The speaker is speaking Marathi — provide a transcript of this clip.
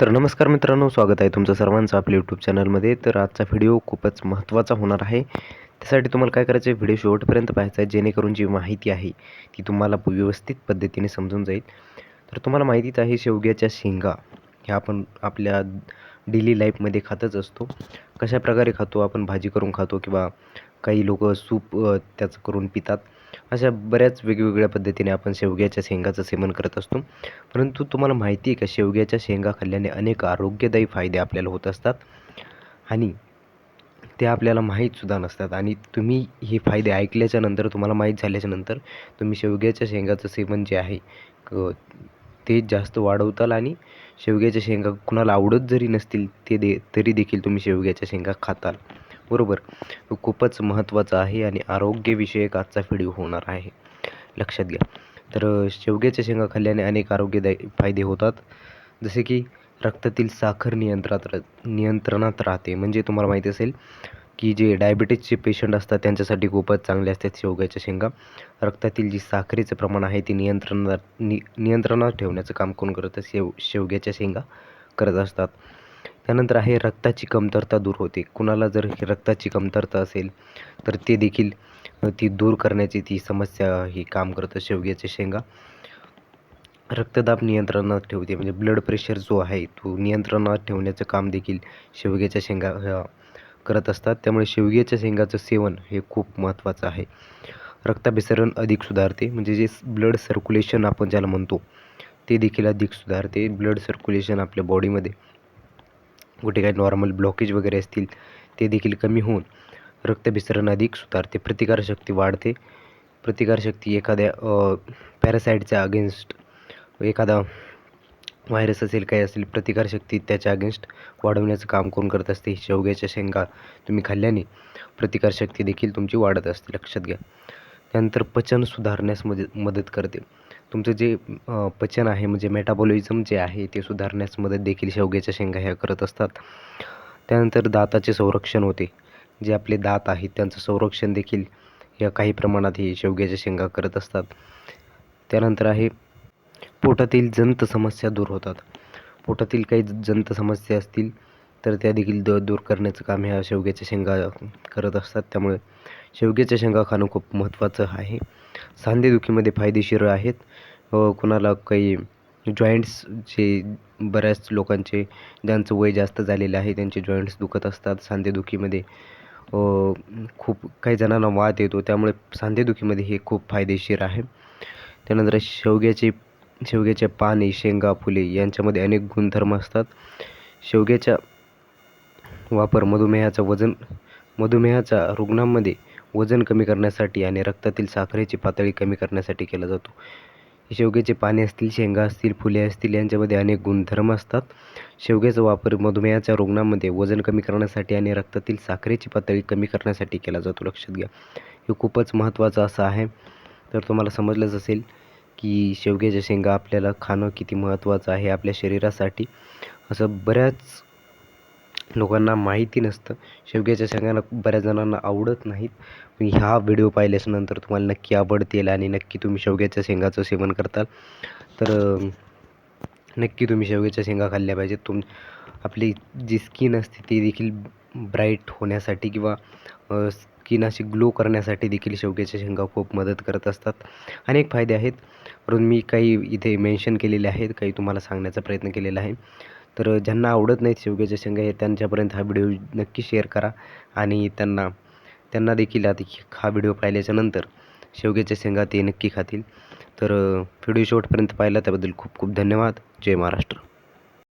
तर नमस्कार मित्रांनो स्वागत आहे तुमचं सर्वांचं आपल्या यूट्यूब चॅनलमध्ये तर आजचा व्हिडिओ खूपच महत्त्वाचा होणार आहे. त्यासाठी तुम्हाला काय करायचं आहे व्हिडिओ शेवटपर्यंत पाहायचा आहे जेणेकरून जी माहिती आहे ती तुम्हाला व्यवस्थित पद्धतीने समजून जाईल. तर तुम्हाला माहितीच आहे शेवग्याच्या शेंगा ह्या आपण आपल्या डेली लाईफमध्ये खातच असतो. कशा प्रकारे खातो आपण भाजी करून खातो किंवा काही लोक सूप त्याचं करून पितात. अशा बऱ्याच वेगवेगळ्या पद्धतीने आपण शेवग्याच्या शेंगाचं सेवन करत असतो. परंतु तुम्हाला माहिती आहे का शेवग्याच्या शेंगा खाल्ल्याने अनेक आरोग्यदायी फायदे आपल्याला होत असतात. आणि ते आपल्याला माहीतसुद्धा नसतात. आणि तुम्ही हे फायदे ऐकल्याच्या नंतर तुम्हाला माहीत झाल्याच्यानंतर तुम्ही शेवग्याच्या शेंगाचं सेवन जे आहे क- ते जास्त वाढवताल आणि शेवग्याच्या शेंगा कुणाला आवडत जरी नसतील ते दे तरी देखील तुम्ही शेवग्याच्या शेंगा खाताल. बरोबर. तो खूपच महत्त्वाचा आहे आणि आरोग्यविषयक आजचा व्हिडिओ होणार आहे. लक्षात घ्या. तर शेवग्याच्या शेंगा खाल्ल्याने अनेक आरोग्यदायी फायदे होतात. जसे की रक्तातील साखर नियंत्रणात नियंत्रणात राहते. म्हणजे तुम्हाला माहिती असेल की जे डायबिटीजचे पेशंट असतात त्यांच्यासाठी खूपच चांगले असतात शेवग्याच्या शेंगा. रक्तातील जी साखरेचं प्रमाण आहे ते नियंत्रणात नि नियंत्रणात ठेवण्याचं काम कोण करतं? शेव शेवग्याच्या शेंगा करत असतात. त्यानंतर आहे रक्ताची कमतरता दूर होते. कुणाला जर रक्ताची कमतरता असेल तर ते देखील ती दूर करण्याची ती समस्या ही काम करतं. शेवग्याच्या शेंगा. रक्तदाब नियंत्रणात ठेवते. म्हणजे ब्लड प्रेशर जो आहे तो नियंत्रणात ठेवण्याचं काम देखील शेवग्याच्या शेंगा करत असतात. त्यामुळे शेवग्याच्या शेंगाचं सेवन हे खूप महत्त्वाचं आहे. रक्ताभिसरण अधिक सुधारते. म्हणजे जे ब्लड सर्क्युलेशन आपण ज्याला म्हणतो ते देखील अधिक सुधारते. ब्लड सर्क्युलेशन आपल्या बॉडीमध्ये कुठे काही नॉर्मल ब्लॉकेज वगैरे असतील ते देखील कमी होऊन रक्तभिसरण अधिक सुधारते. प्रतिकारशक्ती वाढते. प्रतिकारशक्ती एखाद्या पॅरासाईटच्या अगेन्स्ट एखादा व्हायरस असेल काही असेल प्रतिकारशक्ती त्याच्या अगेन्स्ट वाढवण्याचं काम कोण करत असते? शेवग्याच्या शेंगा तुम्ही खाल्ल्याने प्रतिकारशक्ती देखील तुमची वाढत असते. लक्षात घ्या. त्यानंतर पचन सुधारण्यास मदत मदत करते. तुमचं जे पचन आहे म्हणजे मेटाबॉलिझम जे आहे ते सुधारण्यास मदत देखील शेवग्याच्या शेंगा ह्या करत असतात. त्यानंतर दाताचे संरक्षण होते. जे आपले दात आहेत त्यांचं संरक्षण देखील या काही प्रमाणात हे शेवग्याच्या शेंगा करत असतात. त्यानंतर आहे पोटातील जंत समस्या दूर होतात. पोटातील काही जंत समस्या असतील तर त्या देखील द दूर करण्याचं काम ह्या शेवग्याच्या शेंगा करत असतात. त्यामुळे शेवग्याच्या शेंगा खाणं खूप महत्त्वाचं आहे. सांधेदुखीमध्ये फायदेशीर आहेत. व कुणाला काही जॉईंट्स जे बऱ्याच लोकांचे ज्यांचं वय जास्त झालेलं आहे त्यांचे जॉईंट्स दुखत असतात. सांधेदुखीमध्ये खूप काही जणांना वात येतो. त्यामुळे सांधेदुखीमध्ये हे खूप फायदेशीर आहे. त्यानंतर शेवग्याचे शेवग्याचे पाने शेंगा फुले यांच्यामध्ये अनेक गुणधर्म असतात. शेवग्याचा वापर मधुमेहाचं वजन मधुमेहाचा रुग्णांमध्ये वजन कमी करण्यासाठी आणि रक्तातील साखरेची पातळी कमी करण्यासाठी केला जातो. शेवग्याचे पाने असतील शेंगा असतील फुले असतील यांच्यामध्ये अनेक गुणधर्म असतात. शेवग्याचा वापर मधुमेहाच्या रुग्णांमध्ये वजन कमी करण्यासाठी आणि रक्तातील साखरेची पातळी कमी करण्यासाठी केला जातो. लक्षात घ्या. हे खूपच महत्त्वाचं असं आहे. तर तुम्हाला समजलंच असेल की शेवग्याच्या शेंगा आपल्याला खाणं किती महत्त्वाचं आहे आपल्या शरीरासाठी. असं बऱ्याच लोकांना माहिती नसतं. शेवग्याच्या शेंगांना बऱ्याच जणांना आवडत नाहीत. पण ह्या व्हिडिओ पाहिल्याच्यानंतर तुम्हाला नक्की आवडतील आणि नक्की तुम्ही शेवग्याच्या शेंगाचं सेवन करताल. तर नक्की तुम्ही शेवग्याच्या शेंगा खाल्ल्या पाहिजेत. तुम आपली जी स्किन असते ती देखील ब्राईट होण्यासाठी किंवा स्किन अशी ग्लो करण्यासाठी देखील शेवग्याच्या शेंगा खूप मदत करत असतात. अनेक फायदे आहेत. म्हणून मी काही इथे मेन्शन केलेले आहेत. काही तुम्हाला सांगण्याचा प्रयत्न केलेला आहे. तर ज्यांना आवडत नाहीत शेवग्याच्या शेंगा हे त्यांच्यापर्यंत हा व्हिडिओ नक्की शेअर करा आणि त्यांना त्यांना देखील आता हा व्हिडिओ पाहिल्याच्या नंतर शेवग्याच्या शेंगा ते नक्की खातील. तर व्हिडिओ शेवटपर्यंत पाहिला त्याबद्दल खूप खूप धन्यवाद. जय महाराष्ट्र.